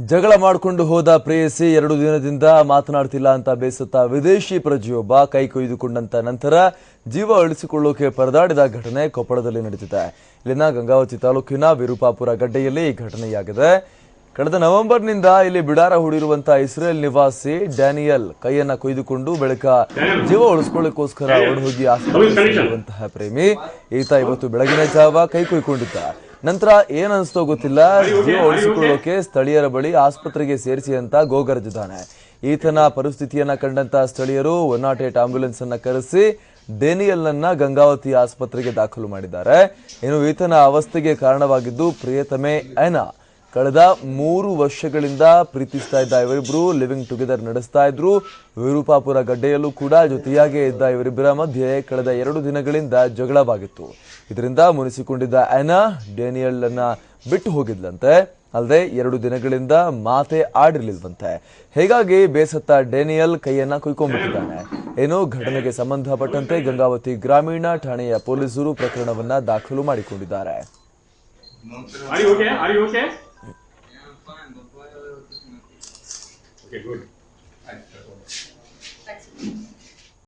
ಜಗಳ ಮಾಡಿಕೊಂಡು ಹೋದ ಪ್ರೇಯಸಿ ಎರಡು ದಿನದಿಂದ ಮಾತನಾಡ್ತಿಲ್ಲ ಅಂತ ಬೇಸತ್ತ ವಿದೇಶಿ ಪ್ರಜೆಯೊಬ್ಬ ಕೈ ಕೊಯ್ದುಕೊಂಡಂತ ನಂತರ ಜೀವ ಉಳಿಸಿಕೊಳ್ಳೋಕೆ ಪರದಾಡಿದ ಘಟನೆ ಕೊಪ್ಪಳದಲ್ಲಿ ನಡೆದಿದೆ ಇಲ್ಲಿನ ಗಂಗಾವತಿ ತಾಲೂಕಿನ ವಿರೂಪಾಪುರ ಗಡ್ಡೆಯಲ್ಲಿ ಈ ಘಟನೆಯಾಗಿದೆ. ಕಳೆದ ನವೆಂಬರ್ನಿಂದ ಇಲ್ಲಿ ಬಿಡಾರ ಹೂಡಿರುವಂತಹ ಇಸ್ರೇಲ್ ನಿವಾಸಿ ಡ್ಯಾನಿಯಲ್ ಕೈಯನ್ನ ಕೊಯ್ದುಕೊಂಡು ಬಳಿಕ ಜೀವ ಉಳಿಸ್ಕೊಳ್ಳೋಕೋಸ್ಕರ ಹೋಗಿ ಆಸ್ಪತ್ರೆ ಪ್ರೇಮಿ. ಈತ ಇವತ್ತು ಬೆಳಗಿನ ಜಾವ ಕೈ ಕೊಯ್ಕೊಂಡಿದ್ದ. ನಂತರ ಏನ್ ಅನಿಸ್ತೋ ಗೊತ್ತಿಲ್ಲ. ಜೀವ ಉಳಿಸಿಕೊಳ್ಳೋಕೆ ಸ್ಥಳೀಯರ ಬಳಿ ಆಸ್ಪತ್ರೆಗೆ ಸೇರಿಸಿ ಅಂತ ಗೋಗರ್ಜಿದ್ದಾನೆ ಈತನ ಪರಿಸ್ಥಿತಿಯನ್ನ ಕಂಡಂತ ಸ್ಥಳೀಯರು ಒನ್ ನಾಟ್ ಏಟ್ ಆಂಬ್ಯುಲೆನ್ಸ್ ಅನ್ನ ಕರೆಸಿ ಡೇನಿಯಲ್ನನ್ನ ಗಂಗಾವತಿ ಆಸ್ಪತ್ರೆಗೆ ದಾಖಲು ಮಾಡಿದ್ದಾರೆ. ಇನ್ನು ಈತನ ಅವಸ್ಥೆಗೆ ಕಾರಣವಾಗಿದ್ದು ಪ್ರಿಯತಮೆ ಐನಾ ಕಳೆದ ಮೂರು ವರ್ಷಗಳಿಂದ ಪ್ರೀತಿಸ್ತಾ ಇದ್ದ ಇವರಿಬ್ರು ಲಿವಿಂಗ್ ಟುಗೆದರ್ ನಡೆಸ್ತಾ ಇದ್ರು. ವಿರೂಪಾಪುರ ಗಡ್ಡೆಯಲ್ಲೂ ಕೂಡ ಜೊತೆಯಾಗೇ ಇದ್ದ ಇವರಿಬ್ಬರ ಮಧ್ಯೆ ಕಳೆದ ಎರಡು ದಿನಗಳಿಂದ ಜಗಳವಾಗಿತ್ತು. ಇದರಿಂದ ಮುನಿಸಿಕೊಂಡಿದ್ದ ಅನಾ ಡೇನಿಯಲ್ ಅನ್ನ ಬಿಟ್ಟು ಹೋಗಿದ್ಲಂತೆ. ಅಲ್ಲದೆ ಎರಡು ದಿನಗಳಿಂದ ಮಾತೆ ಆಡಿರ್ಲಿಲ್ವಂತೆ. ಹೀಗಾಗಿ ಬೇಸತ್ತ ಡೇನಿಯಲ್ ಕೈಯನ್ನ ಕುಯ್ಕೊಂಡ್ಬಿಟ್ಟಿದ್ದಾನೆ. ಏನು ಘಟನೆಗೆ ಸಂಬಂಧಪಟ್ಟಂತೆ ಗಂಗಾವತಿ ಗ್ರಾಮೀಣ ಠಾಣೆಯ ಪೊಲೀಸರು ಪ್ರಕರಣವನ್ನ ದಾಖಲು ಮಾಡಿಕೊಂಡಿದ್ದಾರೆ. Okay, good. Thanks.